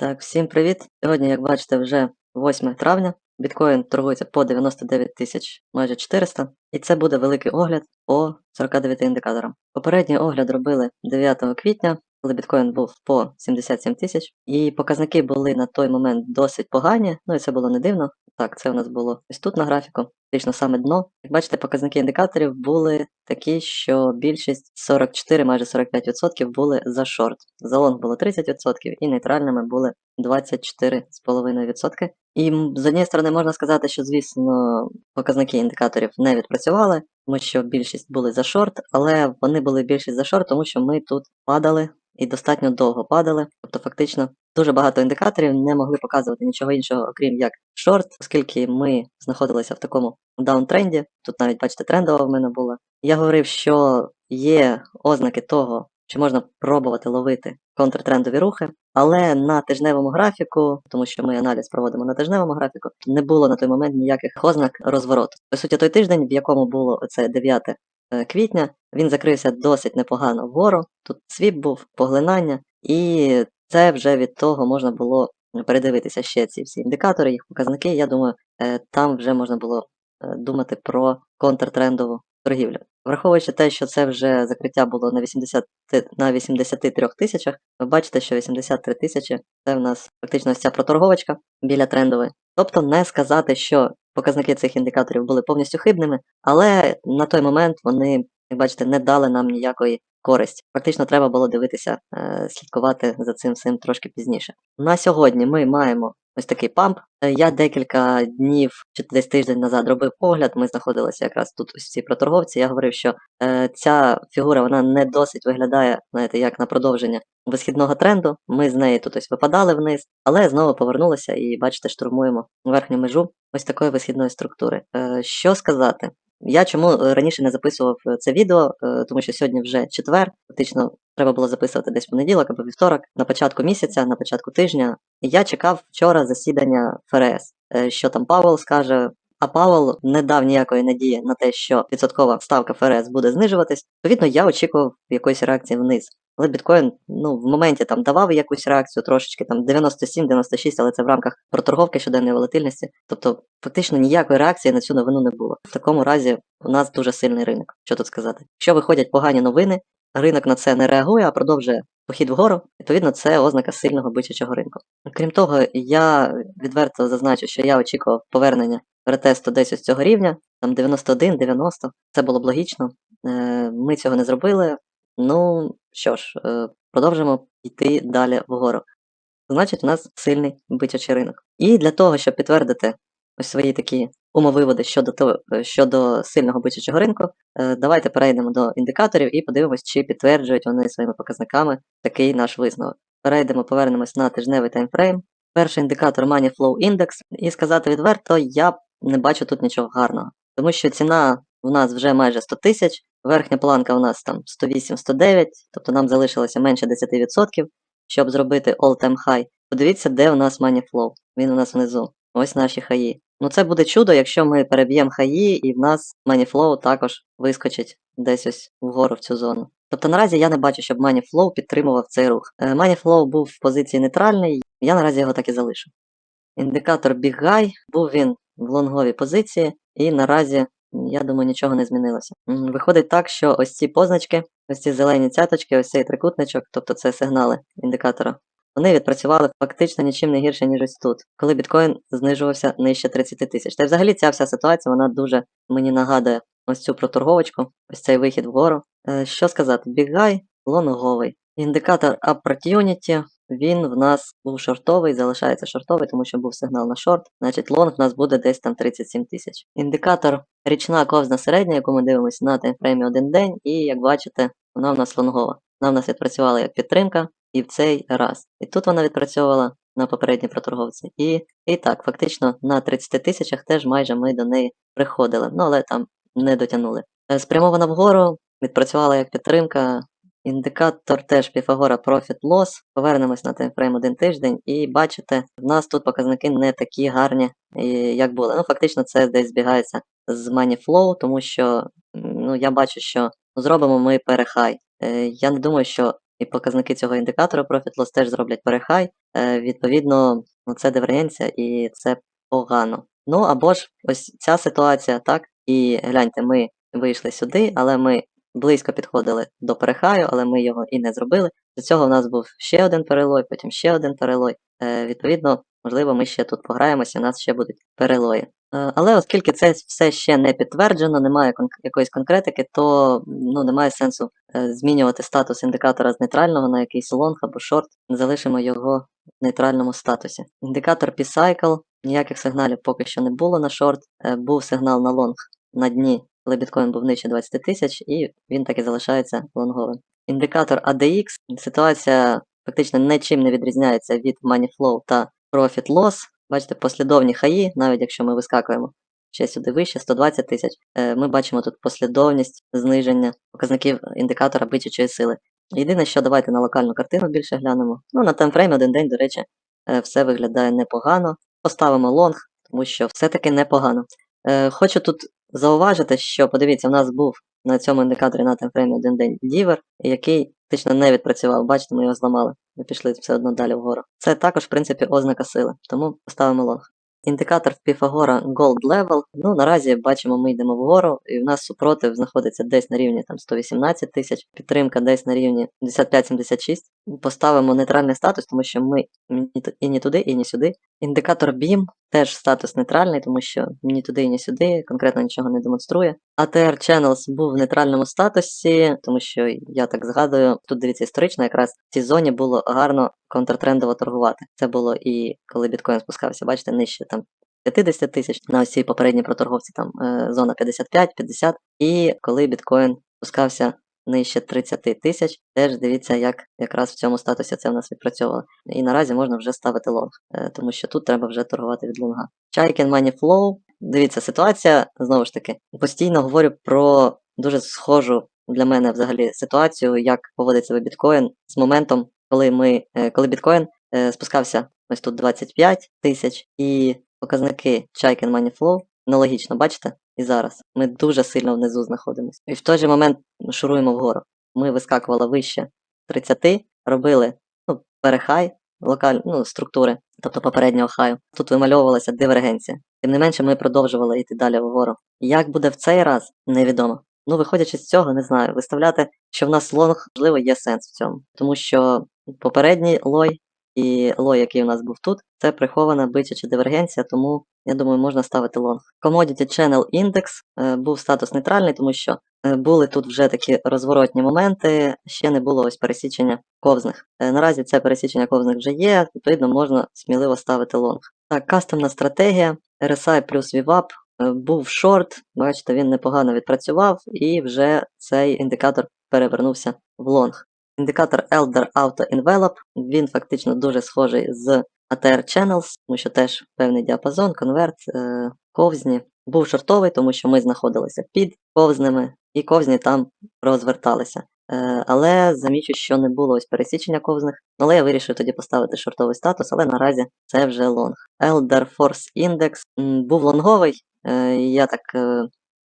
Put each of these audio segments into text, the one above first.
Так, всім привіт! Сьогодні, як бачите, вже 8 травня. Біткоін торгується по 99 тисяч майже 400, і це буде великий огляд по 49 індикаторам. Попередній огляд робили 9 квітня, коли біткоін був по 77 тисяч, і показники були на той момент досить погані, ну і це було не дивно. Так, це у нас було ось тут на графіку, фактично саме дно. Як бачите, показники індикаторів були такі, що більшість 44, майже 45% були за шорт. За лонг було 30% і нейтральними були 24,5%. І з однієї сторони можна сказати, що, звісно, показники індикаторів не відпрацювали, тому що більшість були за шорт, але вони були більшість за шорт, тому що ми тут падали і достатньо довго падали. Тобто, фактично, дуже багато індикаторів не могли показувати нічого іншого, окрім як шорт, оскільки ми знаходилися в такому даунтренді. Тут навіть бачите, трендова в мене була. Я говорив, що є ознаки того, що можна пробувати ловити контртрендові рухи, але на тижневому графіку, тому що ми аналіз проводимо на тижневому графіку, не було на той момент ніяких ознак розвороту. По суті, той тиждень, в якому було це 9 е, квітня, він закрився досить непогано вгору. Тут свіп був, поглинання, і це вже від того можна було передивитися ще ці всі індикатори, їх показники. Я думаю, е, там вже можна було е, думати про контртрендову торгівлю. Враховуючи те, що це вже закриття було на 80, на 83 тисячах, ви бачите, що 83 тисячі це в нас фактично ось ця проторговочка біля трендової. Тобто не сказати, що показники цих індикаторів були повністю хибними, але на той момент вони, як бачите, не дали нам ніякої користі. Фактично треба було дивитися, е, слідкувати за цим всім трошки пізніше. На сьогодні ми маємо ось такий памп. Е, Я декілька днів чи десь тиждень назад робив огляд. Ми знаходилися якраз тут ось цій проторговці. Я говорив, що е, ця фігура вона не досить виглядає, знаєте, як на продовження висхідного тренду. Ми з неї тут ось випадали вниз, але знову повернулися і бачите, штурмуємо верхню межу ось такої висхідної структури. Е, що сказати? Я чому раніше не записував це відео, е, тому що сьогодні вже четвер, фактично треба було записувати десь понеділок або вівторок, на початку місяця, на початку тижня. Я чекав вчора засідання ФРС, е, що там Павел скаже. А Павел не дав ніякої надії на те, що відсоткова ставка ФРС буде знижуватись. Відповідно, я очікував якоїсь реакції вниз. Але біткоін ну, в моменті там давав якусь реакцію трошечки, там 97-96, але це в рамках проторговки щоденної волатильності. Тобто, фактично ніякої реакції на цю новину не було. В такому разі у нас дуже сильний ринок. Що тут сказати? Якщо виходять погані новини, ринок на це не реагує, а продовжує похід вгору, відповідно, це ознака сильного бичачого ринку. Крім того, я відверто зазначу, що я очікував повернення ретесту десь ось цього рівня, там 91-90, це було б логічно. Е, Ми цього не зробили. Ну що ж, е, продовжимо йти далі вгору. Значить, у нас сильний бичачий ринок. І для того, щоб підтвердити ось свої такі умовиводи щодо того, е, щодо сильного бичачого ринку, е, давайте перейдемо до індикаторів і подивимось, чи підтверджують вони своїми показниками такий наш висновок. Перейдемо, повернемось на тижневий таймфрейм. Перший індикатор Money Flow Index. І сказати відверто, я не бачу тут нічого гарного, тому що ціна у нас вже майже 100 тисяч, верхня планка у нас там 108-109, тобто нам залишилося менше 10%, щоб зробити all-time high. Подивіться, де у нас Money Flow. Він у нас внизу. Ось наші хаї. Ну це буде чудо, якщо ми переб'ємо хаї, і в нас Flow також вискочить десь ось вгору в цю зону. Тобто наразі я не бачу, щоб Flow підтримував цей рух. Е, Money Flow був в позиції нейтральний, я наразі його так і залишу. Індикатор High, був він в лонговій позиції, і наразі, я думаю, нічого не змінилося. Виходить так, що ось ці позначки, ось ці зелені цяточки, ось цей трикутничок, тобто це сигнали індикатора, вони відпрацювали фактично нічим не гірше, ніж ось тут, коли біткоін знижувався нижче 30 тисяч. Та й взагалі ця вся ситуація, вона дуже мені нагадує ось цю проторговочку, ось цей вихід вгору. Е, Що сказати, High лонговий. Індикатор Opportunity, він в нас був шортовий, залишається шортовий, тому що був сигнал на шорт. Значить, лонг в нас буде десь там 37 тисяч. Індикатор річна ковзна середня, яку ми дивимося на таймфреймі один день, і як бачите, вона в нас лонгова. Вона в нас відпрацювала як підтримка, і в цей раз. І тут вона відпрацьовувала на попередній проторговці. І, і так, фактично на 30 тисячах теж майже ми до неї приходили, ну але там не дотягнули. Е, Спрямована вгору, відпрацювала як підтримка. Індикатор теж Pythagora Profit Loss. Повернемось на таймфрейм один тиждень, і бачите, в нас тут показники не такі гарні, як були. Ну, фактично, це десь збігається з Money Flow, тому що ну, я бачу, що зробимо ми перехай. Е, Я не думаю, що і показники цього індикатора Profit Loss теж зроблять перехай. Е, відповідно, ну, це дивергенція і це погано. Ну або ж ось ця ситуація, так, і гляньте, ми вийшли сюди, але ми близько підходили до перехаю, але ми його і не зробили. До цього в нас був ще один перелой, потім ще один перелой. Е, відповідно, можливо, ми ще тут пограємося, нас ще будуть перелої. Е, Але оскільки це все ще не підтверджено, немає якоїсь конкретики, то ну, немає сенсу е, змінювати статус індикатора з нейтрального на якийсь лонг або шорт, залишимо його в нейтральному статусі. Індикатор P-Cycle, ніяких сигналів поки що не було на шорт, е, був сигнал на лонг на дні, коли біткоін був нижче 20 тисяч, і він так і залишається лонговим. Індикатор ADX, ситуація фактично нічим не відрізняється від Money Flow та Profit Loss. Бачите, послідовні хаї, навіть якщо ми вискакуємо ще сюди вище, 120 тисяч, е, ми бачимо тут послідовність зниження показників індикатора бичачої сили. Єдине, що давайте на локальну картину більше глянемо. Ну, на таймфрейм один день, до речі, е, все виглядає непогано. Поставимо лонг, тому що все-таки непогано. Е, Хочу тут зауважити, що подивіться, у нас був на цьому індикаторі на таймфреймі один день дівер, який фактично не відпрацював. Бачите, ми його зламали. Ми пішли все одно далі вгору. Це також, в принципі, ознака сили, тому поставимо лонг. Індикатор Піфагора Gold Level. Ну, наразі бачимо, ми йдемо вгору, і в нас супротив знаходиться десь на рівні там 118 тисяч, підтримка десь на рівні 55-76. Поставимо нейтральний статус, тому що ми і ні туди, і ні сюди. Індикатор BIM теж статус нейтральний, тому що ні туди, і ні сюди, конкретно нічого не демонструє. ATR Channels був в нейтральному статусі, тому що я так згадую, тут дивіться історично, якраз в цій зоні було гарно контртрендово торгувати. Це було і коли біткоін спускався, бачите, нижче там 50 тисяч на ось цій попередній проторговці, там е, зона 55-50, і коли біткоін спускався нижче 30 тисяч, теж дивіться, як якраз в цьому статусі це в нас відпрацьовувало. І наразі можна вже ставити лонг, е, тому що тут треба вже торгувати від лонга. Chaikin Money Flow. Дивіться, ситуація знову ж таки постійно говорю про дуже схожу для мене взагалі ситуацію, як поводить себе біткоін з моментом, коли ми е, коли біткоін е, спускався ось тут 25 тисяч, і показники Chaikin Money Flow аналогічно, бачите? І зараз ми дуже сильно внизу знаходимося. І в той же момент шуруємо вгору. Ми вискакували вище 30, робили ну, перехай локаль, ну, структури, тобто попереднього хаю. Тут вимальовувалася дивергенція. Тим не менше, ми продовжували йти далі вгору. Як буде в цей раз, невідомо. Ну, виходячи з цього, не знаю, виставляти, що в нас лонг, можливо, є сенс в цьому. Тому що попередній лой і лой, який у нас був тут, це прихована бичача дивергенція, тому я думаю, можна ставити лонг. Commodity Channel Index е, був статус нейтральний, тому що е, були тут вже такі розворотні моменти, ще не було ось пересічення ковзних. Е, наразі це пересічення ковзних вже є, відповідно, можна сміливо ставити лонг. Так, кастомна стратегія, RSI плюс VWAP, був шорт, бачите, він непогано відпрацював, і вже цей індикатор перевернувся в лонг. Індикатор Elder Auto Envelope, він фактично дуже схожий з ATR Channels, тому що теж певний діапазон, конверт, е, ковзні. Був шортовий, тому що ми знаходилися під ковзними, і ковзні там розверталися. Е, але замічу, що не було ось пересічення ковзних. Але я вирішив тоді поставити шортовий статус, але наразі це вже лонг. Elder Force Index був лонговий. Е, я так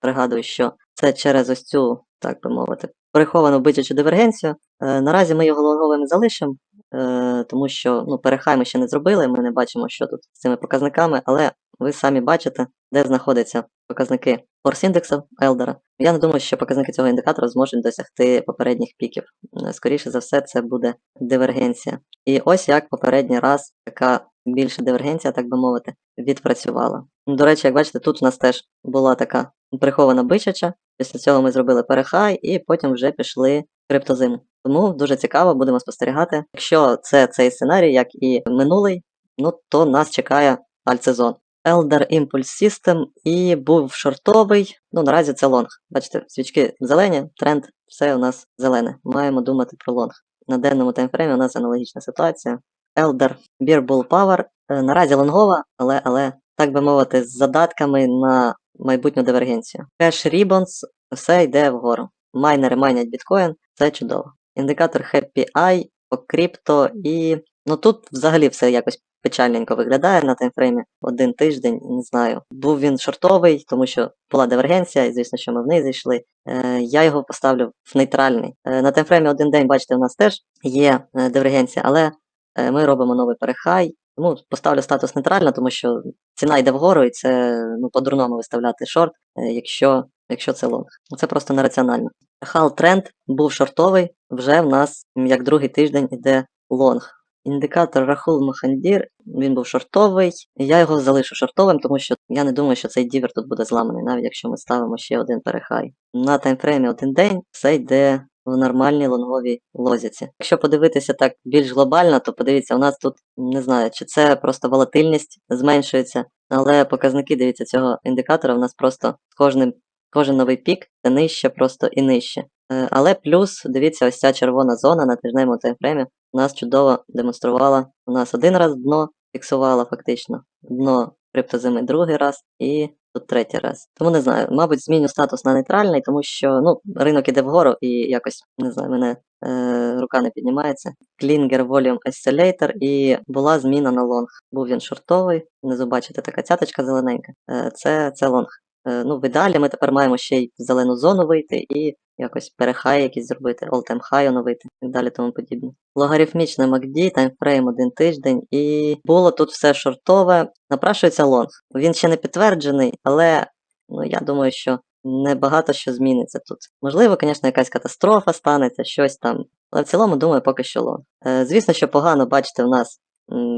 пригадую, що це через ось цю, так би мовити, приховану бичачу дивергенцію. Е, наразі ми його лонговим залишимо, е, тому що ну, перехай ми ще не зробили, ми не бачимо, що тут з цими показниками, але ви самі бачите, де знаходяться показники форс індексу Елдера. Я не думаю, що показники цього індикатора зможуть досягти попередніх піків. Е, Скоріше за все, це буде дивергенція. І ось як попередній раз така більша дивергенція, так би мовити, відпрацювала. До речі, як бачите, тут у нас теж була така прихована бичача. Після цього ми зробили перехай і потім вже пішли криптозиму. Тому дуже цікаво, будемо спостерігати. Якщо це цей сценарій, як і минулий, ну то нас чекає альтсезон. Elder Impulse System і був шортовий. Ну, наразі це лонг. Бачите, свічки зелені, тренд, все у нас зелене. Маємо думати про лонг. На денному таймфреймі у нас аналогічна ситуація. Elder Beer Bull Power. е, Наразі лонгова, але, але так би мовити, з задатками на майбутню дивергенцію. Cash Ribbons, все йде вгору. Майнери майнять біткоін, це чудово. Індикатор Happy Eye по крипто і Ну тут взагалі все якось печальненько виглядає на таймфреймі один тиждень, не знаю. Був він шортовий, тому що була дивергенція, і звісно, що ми вниз зайшли. Е, я його поставлю в нейтральний. Е, на таймфреймі один день, бачите, у нас теж є е, дивергенція, але е, ми робимо новий перехай. Тому поставлю статус нейтрально, тому що ціна йде вгору, і це ну, по-дурному виставляти шорт, е, якщо, якщо це лонг. Це просто нераціонально. Хал тренд був шортовий, вже в нас як другий тиждень іде лонг. Індикатор Рахул Махандір, він був шортовий. Я його залишу шортовим, тому що я не думаю, що цей дівер тут буде зламаний, навіть якщо ми ставимо ще один перехай. На таймфреймі один день все йде в нормальній лонговій лозіці. Якщо подивитися так більш глобально, то подивіться, у нас тут не знаю, чи це просто волатильність зменшується, але показники дивіться цього індикатора у нас просто кожним кожен новий пік це нижче просто і нижче. Е, Але плюс, дивіться, ось ця червона зона на тижневому таймфреймі у нас чудово демонструвала. У нас один раз дно фіксувала фактично, дно криптозими другий раз і тут третій раз. Тому не знаю, мабуть, зміню статус на нейтральний, тому що ну, ринок іде вгору і якось не знаю, мене е, рука не піднімається. Клінгер, Volume Oscillator і була зміна на лонг. Був він шортовий, внизу бачите така цяточка зелененька. Е, це, це лонг. Е, ну, в ідеалі ми тепер маємо ще й в зелену зону вийти і якось перехай якийсь зробити, all-time high оновити і далі тому подібне. Логарифмічне MACD, таймфрейм один тиждень, і було тут все шортове. Напрашується лонг. Він ще не підтверджений, але ну, я думаю, що небагато що зміниться тут. Можливо, звісно, якась катастрофа станеться, щось там. Але в цілому, думаю, поки що лонг. Е, звісно, що погано бачите, у нас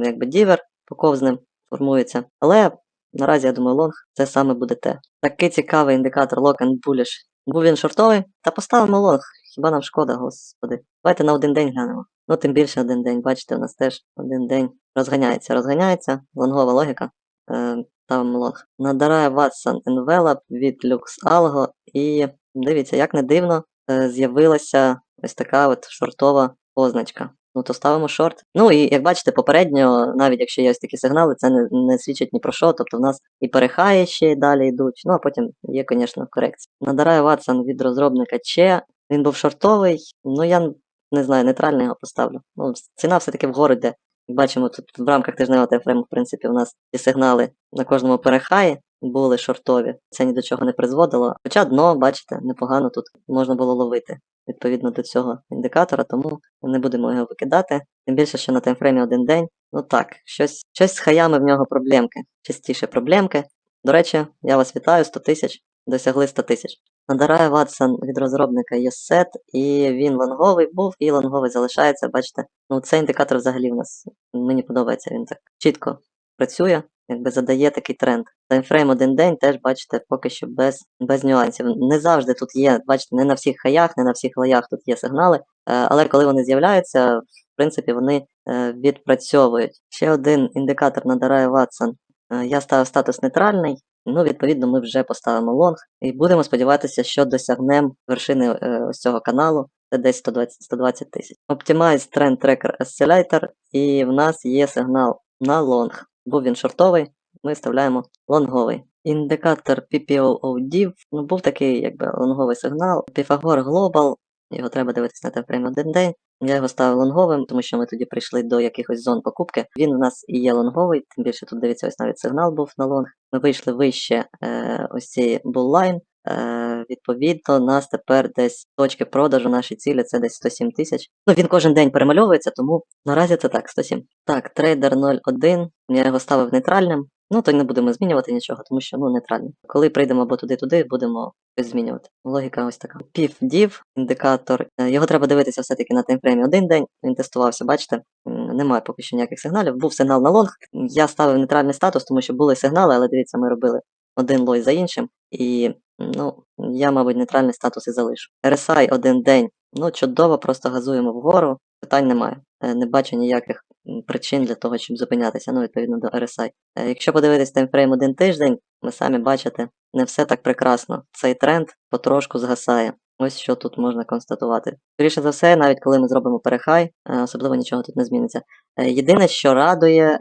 якби дівер поковзним формується. Але наразі я думаю, лонг це саме буде те. Такий цікавий індикатор Lock and Bullish. Був він шортовий, та поставимо лонг. Хіба нам шкода, господи. Давайте на один день глянемо. Ну, тим більше один день, бачите, у нас теж один день розганяється, розганяється, лонгова логіка. Е, ставимо лонг. Надарає Watson Envelope від Lux Algo. І дивіться, як не дивно, е, з'явилася ось така от шортова позначка. Ну, то ставимо шорт. Ну і як бачите, попередньо, навіть якщо є ось такі сигнали, це не, не свідчить ні про що. Тобто в нас і перехаї ще далі йдуть. Ну а потім є, звісно, корекція. Надарає Watson від розробника Че. Він був шортовий. Ну я не знаю, нейтральний його поставлю. Ну, ціна все-таки вгору йде. Як бачимо, тут в рамках тижневого таймфрейму, в принципі, у нас ці сигнали на кожному перехаї були шортові. Це ні до чого не призводило. Хоча дно, бачите, непогано тут можна було ловити відповідно до цього індикатора, тому не будемо його викидати. Тим більше, що на таймфреймі один день. Ну так, щось, щось з хаями в нього проблемки. Частіше проблемки. До речі, я вас вітаю, 100 тисяч. Досягли 100 тисяч. Надарає Watson від розробника YesSet, і він лонговий був, і лонговий залишається. Бачите, ну цей індикатор взагалі в нас мені подобається. Він так чітко працює, якби задає такий тренд. Таймфрейм один день теж бачите, поки що без, без нюансів. Не завжди тут є, бачите, не на всіх хаях, не на всіх лаях тут є сигнали, е, але коли вони з'являються, в принципі, вони е, відпрацьовують. Ще один індикатор надарає Watson. Е, Я ставив статус нейтральний. Ну, відповідно, ми вже поставимо лонг і будемо сподіватися, що досягнемо вершини ось цього каналу. Це десь 120 120 тисяч. Optimize Trend Tracker Oscillator, і в нас є сигнал на лонг. Був він шортовий, ми вставляємо лонговий. Індикатор PPOOD, ну був такий якби лонговий сигнал. Pythagore Global, його треба дивитися на таймфрейм один день. Я його ставив лонговим, тому що ми тоді прийшли до якихось зон покупки. Він у нас і є лонговий, тим більше тут дивіться, ось навіть сигнал був на лонг. Ми вийшли вище е, ось цієї буллайн. Е, відповідно, нас тепер десь точки продажу наші цілі це десь 107 тисяч. Ну він кожен день перемальовується, тому наразі це так, 107. Так, трейдер 01, я його ставив нейтральним. Ну, то не будемо змінювати нічого, тому що ну нейтральний. Коли прийдемо або туди-туди, будемо щось змінювати. Логіка ось така. PIF-DIV, індикатор. Е, Його треба дивитися все-таки на таймфреймі один день. Він тестувався, бачите. Немає поки що ніяких сигналів. Був сигнал на лонг. Я ставив нейтральний статус, тому що були сигнали, але дивіться, ми робили один лой за іншим. І ну, я, мабуть, нейтральний статус і залишу. RSI один день. Ну, чудово, просто газуємо вгору. Питань немає. Е, Не бачу ніяких причин для того, щоб зупинятися, ну, відповідно до RSI. Е, Якщо подивитись таймфрейм один тиждень, ви самі бачите, не все так прекрасно. Цей тренд потрошку згасає. Ось що тут можна констатувати. Скоріше за все, навіть коли ми зробимо перехай, е, особливо нічого тут не зміниться. Єдине, що радує,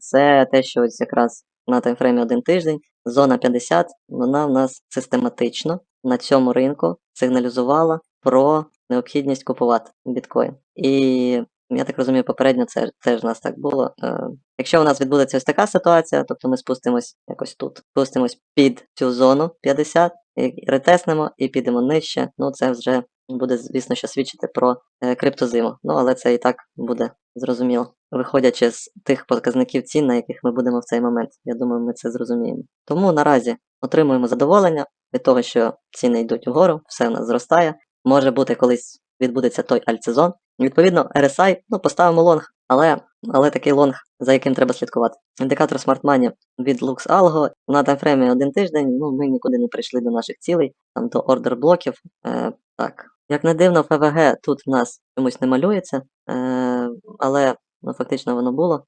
це те, що ось якраз на таймфреймі один тиждень, зона 50, вона в нас систематично на цьому ринку сигналізувала про необхідність купувати біткоін. І Я так розумію, попередньо це теж у нас так було. Е, якщо у нас відбудеться ось така ситуація, тобто ми спустимось якось тут, спустимось під цю зону 50, і ретеснемо і підемо нижче, ну це вже буде, звісно, що свідчити про е, криптозиму. Ну, але це і так буде зрозуміло. Виходячи з тих показників цін, на яких ми будемо в цей момент. Я думаю, ми це зрозуміємо. Тому наразі отримуємо задоволення від того, що ціни йдуть вгору, все в нас зростає. Може бути, колись відбудеться той альтсезон. Відповідно, RSI, ну, поставимо лонг, але, але такий лонг, за яким треба слідкувати. Індикатор Smart Money від Lux Algo на таймфреймі один тиждень, ну, ми нікуди не прийшли до наших цілей, там до ордер блоків. Е, так. Як не дивно, ФВГ тут в нас чомусь не малюється, е, але ну, фактично воно було.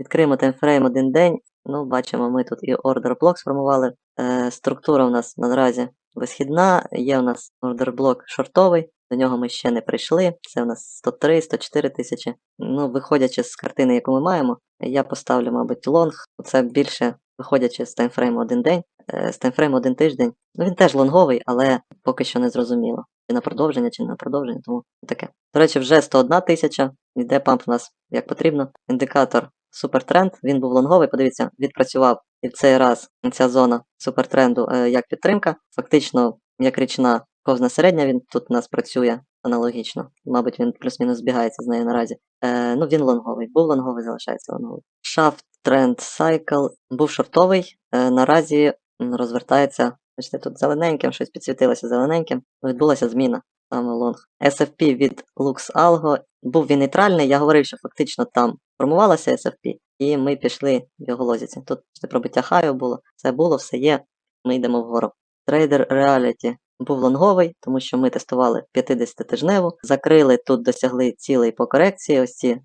Відкриємо таймфрейм один день. Ну, бачимо, ми тут і ордер блок сформували. Е, структура у нас наразі висхідна, є у нас ордер блок шортовий, до нього ми ще не прийшли. Це у нас 103-104 тисячі. Ну, виходячи з картини, яку ми маємо, я поставлю, мабуть, лонг. Це більше виходячи з таймфрейму один день, е, з таймфрейму один тиждень. Ну, він теж лонговий, але поки що не зрозуміло. Чи на продовження, чи на продовження, тому таке. До речі, вже 101 тисяча. Йде памп у нас як потрібно. Індикатор супертренд, він був лонговий, подивіться, відпрацював і в цей раз ця зона супертренду е, як підтримка. Фактично, як річна ковзна середня, він тут у нас працює аналогічно. Мабуть, він плюс-мінус збігається з нею наразі. Е, ну, він лонговий. Був лонговий, залишається лонговий. Shaft Trend Cycle був шортовий. Е, наразі розвертається. Бачите, тут зелененьким, щось підсвітилося зелененьким. Відбулася зміна саме лонг. SFP від Lux Algo. Був він нейтральний. Я говорив, що фактично там формувалося SFP, і ми пішли в його лозіці. Тут ще пробиття хаю було, все було, все є. Ми йдемо вгору. Trader Reality був лонговий, тому що ми тестували 50-тижневу, закрили тут, досягли цілей по корекції, ось ці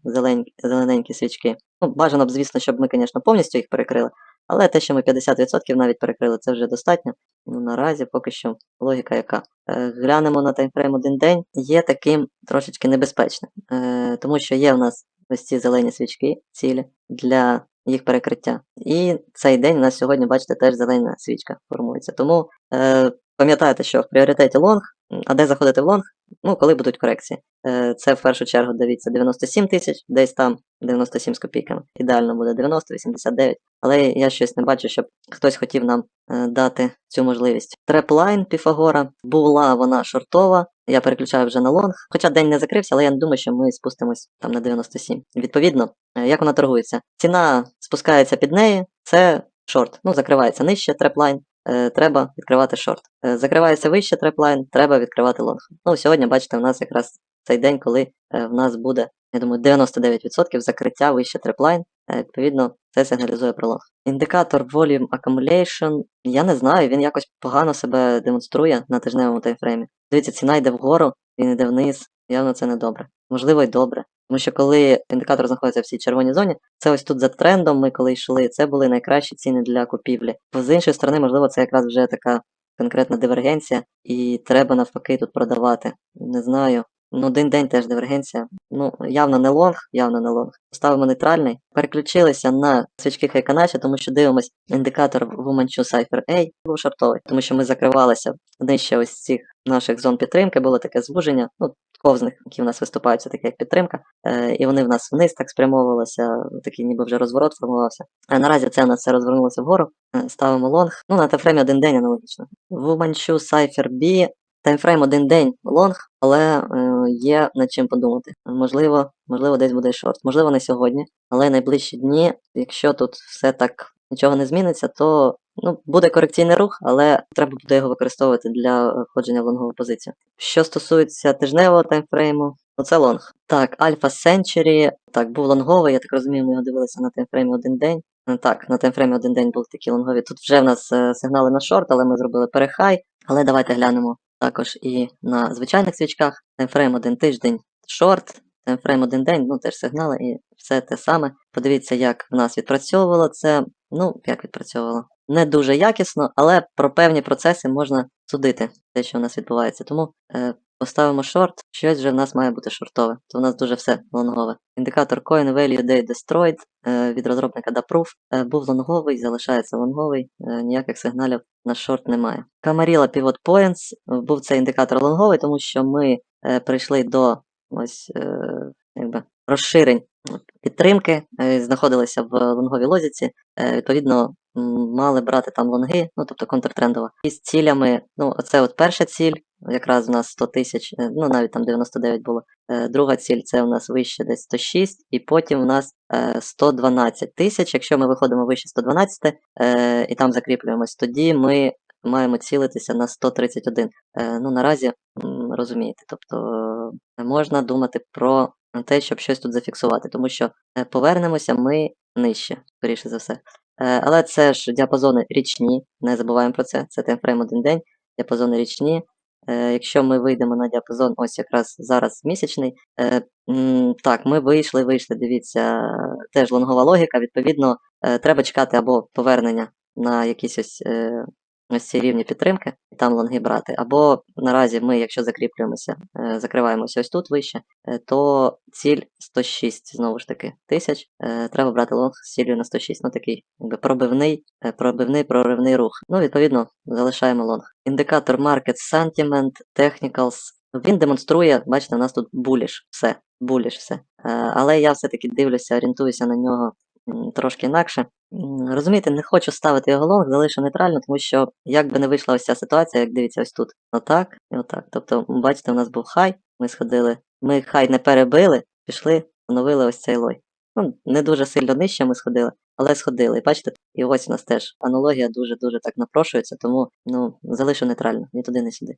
зелененькі свічки. Ну, бажано б, звісно, щоб ми, звісно, повністю їх перекрили, але те, що ми 50% навіть перекрили, це вже достатньо. Ну, наразі поки що логіка яка. Е, глянемо на таймфрейм один день, є таким трошечки небезпечним, е, тому що є в нас ось ці зелені свічки, цілі для їх перекриття. І цей день у нас сьогодні, бачите, теж зелена свічка формується. Тому е, пам'ятайте, що в пріоритеті лонг, а де заходити в лонг? Ну, коли будуть корекції. Е, це в першу чергу дивіться 97 тисяч, десь там 97 з копійками. Ідеально буде 90, 89. Але я щось не бачу, щоб хтось хотів нам е, дати цю можливість. Треплайн Піфагора була вона шортова. Я переключаю вже на лонг. Хоча день не закрився, але я не думаю, що ми спустимось там на 97. Відповідно, е, як вона торгується? Ціна спускається під неї, це шорт. Ну, закривається нижче треплайн. е, Треба відкривати шорт. Закривається вище треплайн, треба відкривати лонг. Ну, сьогодні, бачите, у нас якраз цей день, коли в нас буде, я думаю, 99% закриття вище треплайн. Е, Відповідно, це сигналізує про лонг. Індикатор Volume Accumulation, я не знаю, він якось погано себе демонструє на тижневому таймфреймі. Дивіться, ціна йде вгору, він йде вниз. Явно це не добре. Можливо, й добре. Тому що коли індикатор знаходиться в цій червоній зоні, це ось тут за трендом ми коли йшли, це були найкращі ціни для купівлі. З іншої сторони, можливо, це якраз вже така конкретна дивергенція, і треба навпаки тут продавати. Не знаю. Ну, один день теж дивергенція. Ну, явно не лонг, явно не лонг. Ставимо нейтральний. Переключилися на свічки Хайканачі, тому що дивимось індикатор Womanchu Cypher A був шортовий, тому що ми закривалися нижче ось цих наших зон підтримки, було таке звуження, ну, ковзних, які в нас виступають, це таке як підтримка. Е, і вони в нас вниз так спрямовувалися, такий ніби вже розворот формувався. А наразі це в нас все розвернулося вгору. Е, ставимо лонг. Ну, на таймфреймі один день аналогічно. Womanchu Cypher B Таймфрейм один день лонг, але е, є над чим подумати. Можливо, можливо, десь буде шорт. Можливо, не сьогодні, але найближчі дні, якщо тут все так нічого не зміниться, то ну, буде корекційний рух, але треба буде його використовувати для входження в лонгову позицію. Що стосується тижневого таймфрейму, то це лонг. Так, Alpha Century, так, був лонговий, я так розумію, ми його дивилися на таймфреймі один день. Е, Так, на таймфреймі один день були такі лонгові. Тут вже в нас е, сигнали на шорт, але ми зробили перехай. Але давайте глянемо також і на звичайних свічках. Таймфрейм один тиждень шорт, таймфрейм один день, ну теж сигнали і все те саме. Подивіться, як в нас відпрацьовувало це. Ну, як відпрацьовувало. Не дуже якісно, але про певні процеси можна судити, те, що в нас відбувається. Тому е, поставимо шорт, щось вже в нас має бути шортове. То в нас дуже все лонгове. Індикатор Coin Value Day Destroyed е, від розробника Daproof е, був лонговий, залишається лонговий, е, ніяких сигналів на шорт немає. Camarilla Pivot Points був цей індикатор лонговий, тому що ми прийшли до ось якби розширень підтримки, е, знаходилися в лонговій лозіці, е, відповідно, мали брати там лонги, ну тобто контртрендово. І з цілями, ну, оце от перша ціль, якраз у нас 100 тисяч, е, ну навіть там 99 було. Друга ціль це у нас вище десь 106, і потім у нас е, 112 тисяч. Якщо ми виходимо вище 112 е, і там закріплюємось, тоді ми маємо цілитися на 131. Е, Ну наразі розумієте, тобто можна думати про те, щоб щось тут зафіксувати, тому що е, повернемося ми нижче, скоріше за все. Е, Але це ж діапазони річні, не забуваємо про це. Це таймфрейм один день, діапазони річні. Е, Якщо ми вийдемо на діапазон, ось якраз зараз місячний. Так, ми вийшли, вийшли, дивіться, теж лонгова логіка. Відповідно, треба чекати або повернення на якісь ось ось ці рівні підтримки, і там лонги брати. Або наразі ми, якщо закріплюємося, е, закриваємося ось тут вище, е, то ціль 106, знову ж таки, тисяч. Е, Треба брати лонг з цілею на 106. Ну такий якби пробивний, пробивний проривний рух. Ну, відповідно, залишаємо лонг. Індикатор Market Sentiment, Technicals. Він демонструє, бачите, у нас тут буліш, все, буліш все. Але я все-таки дивлюся, орієнтуюся на нього трошки інакше. М, Розумієте, не хочу ставити його лонг, залишу нейтрально, тому що як би не вийшла ось ця ситуація, як дивіться ось тут, отак і отак. Тобто, бачите, у нас був хай, ми сходили, ми хай не перебили, пішли, встановили ось цей лой. Ну, не дуже сильно нижче ми сходили, але сходили. І бачите, і ось у нас теж аналогія дуже-дуже так напрошується, тому ну, залишу нейтрально, ні туди, ні сюди.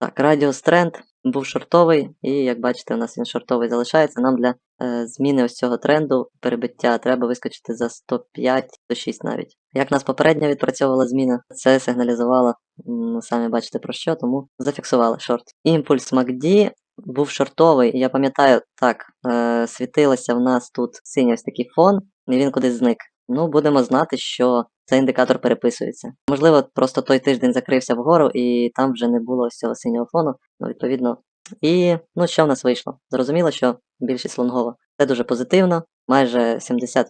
Так, радіус тренд був шортовий, і як бачите, у нас він шортовий залишається. Нам для е, зміни ось цього тренду перебиття треба вискочити за 105 106 навіть. Як нас попередньо відпрацьовувала зміна, це сигналізувало, м, самі бачите про що, тому зафіксували шорт. Імпульс MACD був шортовий, і я пам'ятаю, так, е, світилося в нас тут синій ось такий фон, і він кудись зник. Ну, будемо знати, що цей індикатор переписується. Можливо, просто той тиждень закрився вгору, і там вже не було ось цього синього фону, ну, відповідно. І ну, що в нас вийшло? Зрозуміло, що більшість лонгова. Це дуже позитивно, майже 70%,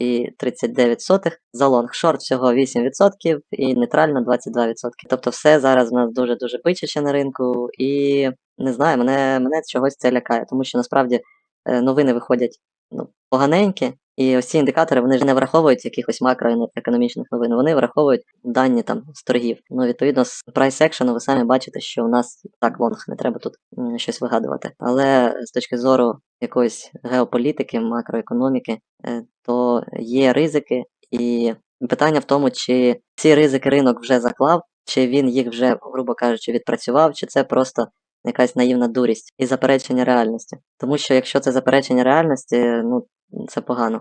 69,39 за лонг. Шорт всього 8% і нейтрально 22%. Тобто все зараз у нас дуже-дуже бичаче на ринку, і не знаю, мене, мене чогось це лякає, тому що насправді новини виходять ну, поганенькі, і ось ці індикатори вони ж не враховують якихось макроекономічних новин, вони враховують дані там з торгів. Ну, відповідно, з прайс екшену ви самі бачите, що у нас так лонг, не треба тут щось вигадувати. Але з точки зору якоїсь геополітики, макроекономіки, е, то є ризики, і питання в тому, чи ці ризики ринок вже заклав, чи він їх вже, грубо кажучи, відпрацював, чи це просто якась наївна дурість і заперечення реальності. Тому що якщо це заперечення реальності, ну це погано.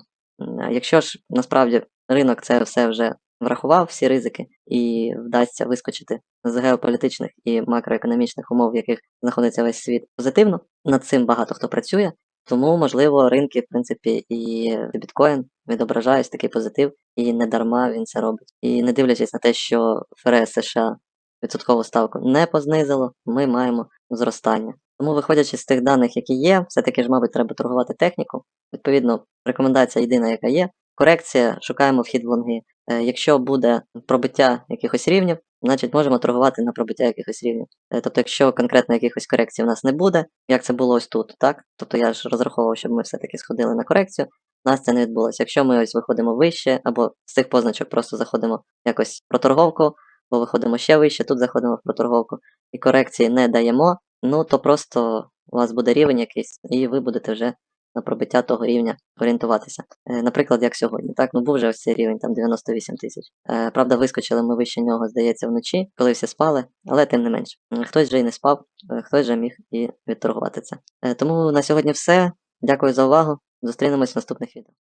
Якщо ж насправді ринок це все вже врахував, всі ризики, і вдасться вискочити з геополітичних і макроекономічних умов, в яких знаходиться весь світ позитивно, над цим багато хто працює. Тому, можливо, ринки, в принципі, і біткоін відображає ось такий позитив, і не дарма він це робить. І не дивлячись на те, що ФРС США відсоткову ставку не познизило, ми маємо зростання. Тому, виходячи з тих даних, які є, все-таки ж, мабуть, треба торгувати техніку. Відповідно, рекомендація єдина, яка є. Корекція, шукаємо вхід в лонги. Е, Якщо буде пробиття якихось рівнів, значить можемо торгувати на пробиття якихось рівнів. Е, Тобто, якщо конкретно якихось корекцій у нас не буде, як це було ось тут, так? Тобто я ж розраховував, щоб ми все-таки сходили на корекцію. У нас це не відбулося. Якщо ми ось виходимо вище, або з цих позначок просто заходимо якось в проторговку, бо виходимо ще вище, тут заходимо в проторговку, і корекції не даємо, ну то просто у вас буде рівень якийсь, і ви будете вже на пробиття того рівня орієнтуватися. Е, Наприклад, як сьогодні. Так, ну був вже ось цей рівень, там 98 тисяч. Е, Правда, вискочили ми вище нього, здається, вночі, коли всі спали, але тим не менш. Хтось вже і не спав, е, хтось вже міг і відторгувати це. Тому на сьогодні все. Дякую за увагу. Зустрінемось в наступних відео.